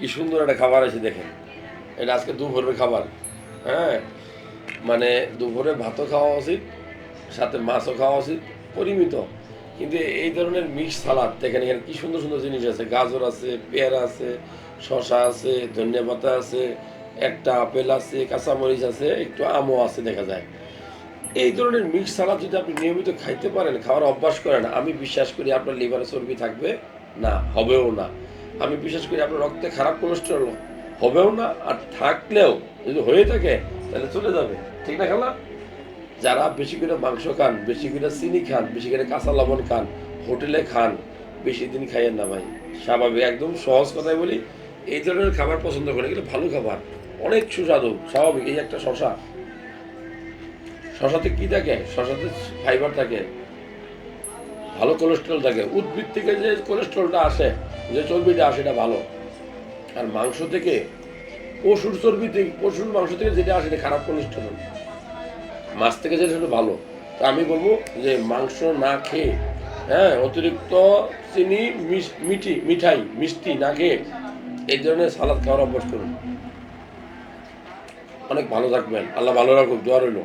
কি সুন্দর একটা খাবার আছে দেখেন। এটা আজকে দুপুরের খাবার হ্যাঁ? মানে দুপুরে ভাতও খাওয়া উচিত, সাথে মাছও খাওয়া উচিত, পরিমিত। কিন্তু এই ধরনের মিক্স সালাদ, দেখেন এখানে কি সুন্দর সুন্দর জিনিস আছে। গাজর আছে, পেয়ারা আছে শশা আছে, ধনিয়া পাতা আছে, একটা আপেল আছে, কাঁচামরিচ আছে, একটু আমও আছে দেখা যায়। এই ধরনের মিক্স সালাদ যদি আপনি নিয়মিত খাইতে পারেন, খাওয়ার অভ্যাস করেন, আমি বিশ্বাস করি আপনার লিভারে চর্বি থাকবে না, হবেও না। আমি বিশ্বাস করি আপনার রক্তে খারাপ কোলেস্টেরল হবেও না, আর থাকলেও যদি হয়ে থাকে, তাহলে চলে যাবে। ঠিক না খালা? যারা বেশি করে মাংস খান, বেশি করে চিনি খান, বেশি করে কাঁচা লবণ খান, হোটেলে খান, বেশি দিন খাইয়েন না ভাই। স্বাভাবিক, একদম সহজ কথাই বলি, এই ধরনের খাবার পছন্দ করে এগুলো ভালো খাবার। অনেক সুস্বাদু, স্বাভাবিক, এই একটা শশা। শশাতে কি থাকে? শশাতে ফাইবার থাকে, ভালো কোলেস্ট্রল থাকে। উদ্ভিদ থেকে যে কোলেস্ট্রলটা আসে যে চর্বিটা আসে এটা ভালো। আর মাংস থেকে পশুর চর্বি থেকে, পশুর মাংস থেকে যেটা আসে এটা খারাপ কোলেস্ট্রল। মাছ থেকে যেটা সেটা ভালো। তা আমি বলব যে মাংস না খেয়ে হ্যাঁ অতিরিক্ত চিনি মিঠি, মিঠাই, মিষ্টি না খেয়ে এই ধরনের সালাদ খাওয়ার অভ্যাস করুন। অনেক ভালো থাকবেন। আল্লাহ ভালো রাখুক, দোয়া রইল।